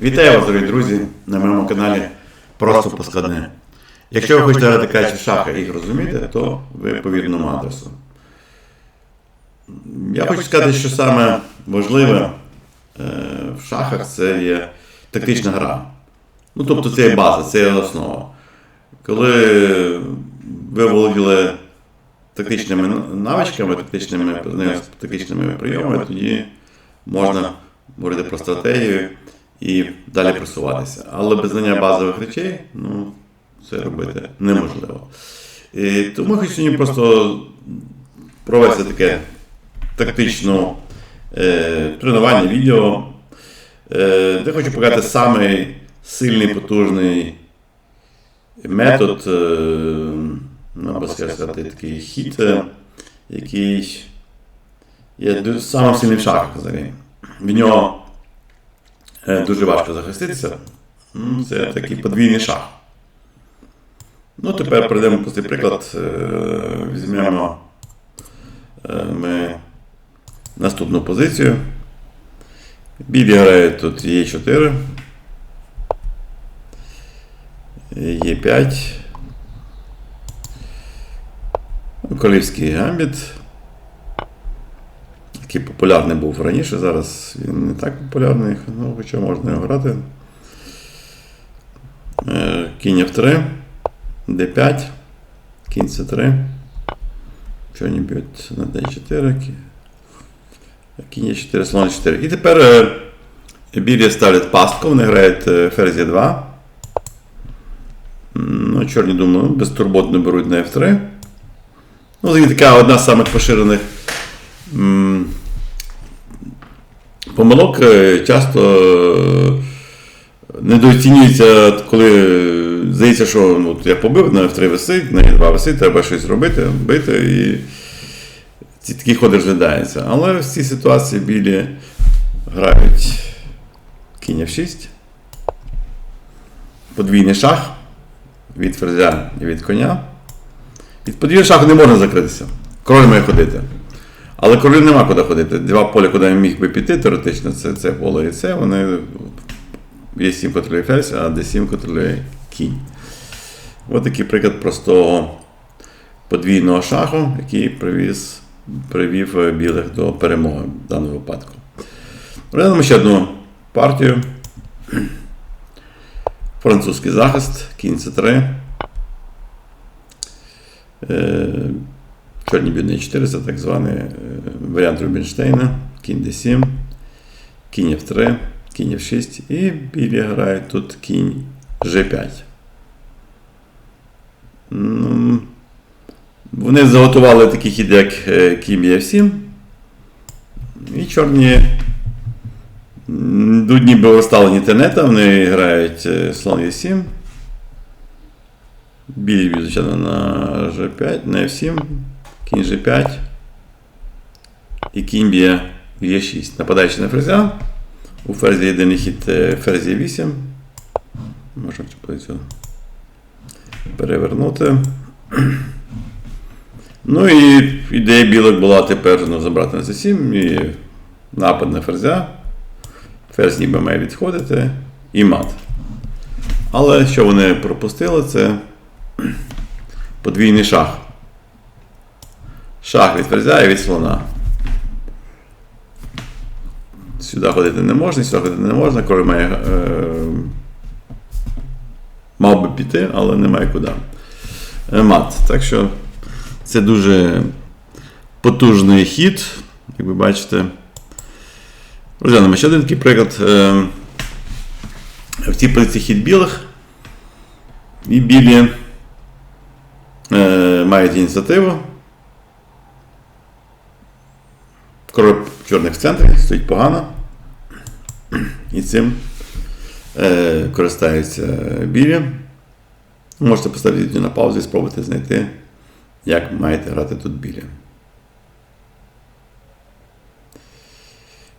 Вітаю вас, дорогі друзі, на моєму каналі Просто Поскладне. Якщо ви хочете грати краще в шахи і їх розуміти, то ви по вірному адресу. Я хочу сказати, що саме важливе е, в шахах це є тактична гра. Ну, тобто це є база, це є основа. Коли ви володіли тактичними навичками, тактичними, тактичними прийомами, тоді можна говорити про стратегію і далі просуватися. Але без знання базових речей, ну, це робити неможливо. І тому я хочу сьогодні просто провести таке тактичне е, тренування відео, е, де хочу показати самий сильний, потужний метод, е, ну, або сказати, такий хід, е, який є самим сильним в взагалі. В нього дуже важко захиститися. Це такий подвійний шах. Ну, тепер прийдемо простий приклад. Е, Візьмемо е, ми наступну позицію. Білі грають тут Е4. Е5. Королівський гамбіт. Який популярний був раніше, зараз він не так популярний, ну, хоча можна його грати. Е, Кінь F3, D5, кінь C3. Чорні б'ють на D4. кі- Кінь E4, слон 4. І тепер е, білі ставлять пастку, вони грають е, ферзь E2. Ну, чорні, думаю, безтурботно беруть на F3. Ну, така одна з самих поширених помилок е, часто е, недооцінюється, коли здається, що ну, я побив, на F3 висить, на E2 висить, треба щось робити, бити, і ці такі ходи розглядаються. Але в цій ситуації білі грають кінь F6, подвійний шах від ферзя і від коня. Від подвійного шаху не можна закритися. Король має ходити. Але королю нема куди ходити. Два поля, куди він міг би піти, теоретично, це, це поле і це. Вони є 7 контролює ферзь, а D7 контролює кінь. Ось такий приклад простого подвійного шаху, який привіз, привів білих до перемоги в даному випадку. Розглянемо ще одну партію. Французький захист, кінь С3. Е, Чорні бідні 4 це так званий е, варіант Рубінштейна, кінь D7, кінь F3, кінь F6 і білі грають тут кінь G5. Ну, Вони заготували такий хід, як е, кінь F7. І чорні йдуть ніби розставлені тенета, вони грають е, слон Е7. Білі звичайно, на G5, на F7, кінь G5. І кінь б'є в Е6. Нападаючи на ферзя. У ферзі єдиний хід е, ферзь Е8. Можемо цю позицію перевернути. Ну і ідея білок була тепер ну, забрати на C7 і напад на ферзя. Ферзь ніби має відходити і мат. Але що вони пропустили, це подвійний шах. Шах від і від слона. Сюди ходити не можна, сюди ходити не можна, король має. Е, мав би піти, але немає куди. Е, мат. Так що це дуже потужний хід, як ви бачите. Розглянемо ще один такий приклад. Е, В цій позиції хід білих. І білі е, мають ініціативу. Король чорних в центрі стоїть погано. І цим е, користаються білі. Можете поставити на паузу і спробувати знайти, як маєте грати тут білі.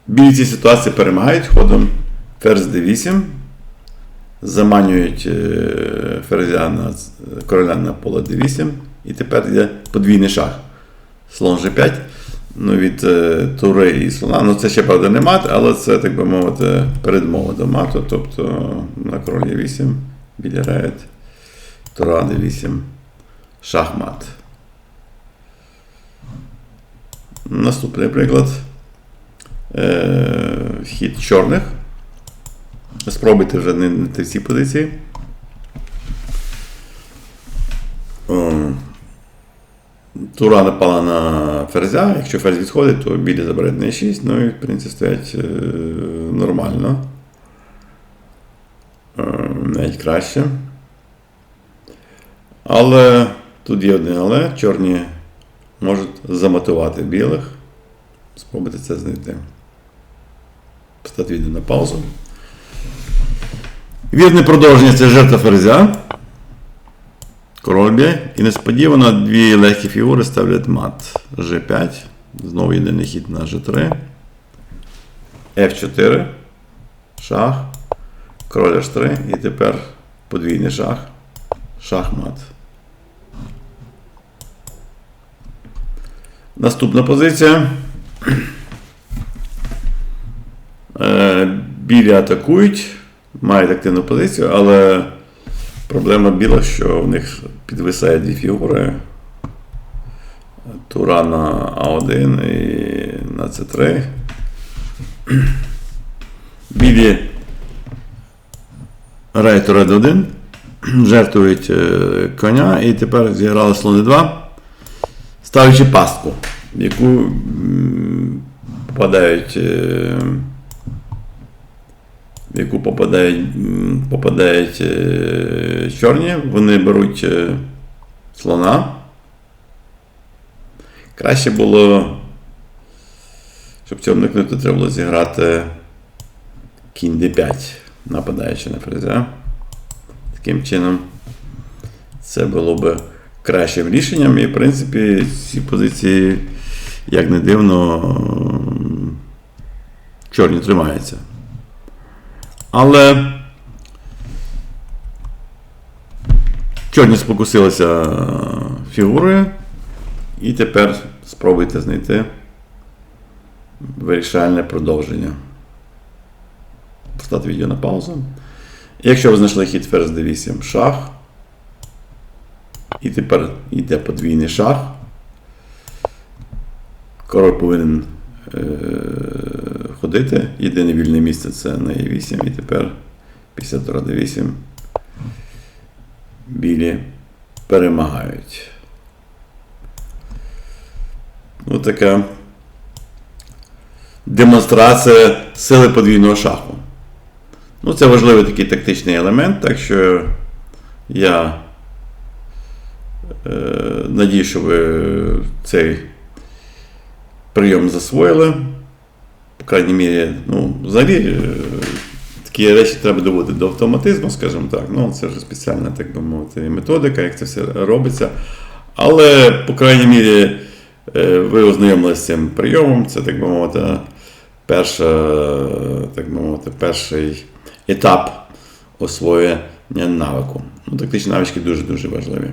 Білі в цій ситуації перемагають ходом ферзь d8. Заманюють е, ферзя на короля на поле d8. І тепер йде подвійний шах. Слон g5. Ну, від е, тури і слона. Ну, це ще, правда, не мат, але це, так би мовити, передмова до мату. Тобто на королі 8, біля рейд, тура d8, шахмат. Наступний приклад. Е, хід чорних. Спробуйте вже не цій позиції. Тура напала на ферзя. Якщо ферзь відходить, то білі забере на 6, ну і в принципі стоять е, нормально. Е, навіть краще. Але тут є одне але. Чорні можуть замотивати білих. Спробуйте це знайти. Поставте відео на паузу. Вірне продовження це жертва ферзя. Король б'є. І несподівано дві легкі фігури ставлять мат. G5. Знову єдиний хід на G3. F4. Шах. Король H3. І тепер подвійний шах. Шахмат. Наступна позиція. Е, Білі атакують, мають активну позицію, але проблема біла, що в них підвисає дві фігури. Тура на А1 і на С3. Білі грають тура d1, жертвують е, коня і тепер зіграли слон d2, ставлячи пастку, в яку попадають. В яку попадають, попадають е, чорні, вони беруть е, слона. Краще було, щоб цього уникнути, треба було зіграти кінь d5, нападаючи на ферзя. Таким чином, це було б кращим рішенням. І, в принципі, ці позиції, як не дивно, чорні тримаються. Але чорні спокусилися фігурою, і тепер спробуйте знайти вирішальне продовження. Поставте відео на паузу. Якщо ви знайшли хід ферзь d8 шах, і тепер йде подвійний шах, король повинен е, ходити. Єдине вільне місце це на e8, і тепер після тура d8 білі перемагають. Ось така демонстрація сили подвійного шаху. Ну, це важливий такий тактичний елемент, так що я е, надію, що ви цей прийом засвоїли. Крайній мірі, ну, взагалі, е, такі речі треба доводити до автоматизму, скажімо так. Ну, це вже спеціальна, так би мовити, методика, як це все робиться. Але, по крайній мірі, е, ви ознайомилися з цим прийомом, це, так би мовити, перша, так би мовити, перший етап освоєння навику. Ну, тактичні навички дуже-дуже важливі.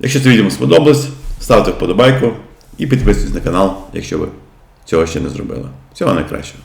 Якщо це відео сподобалось, ставте вподобайку і підписуйтесь на канал, якщо ви цього ще не зробила. Всього найкращого.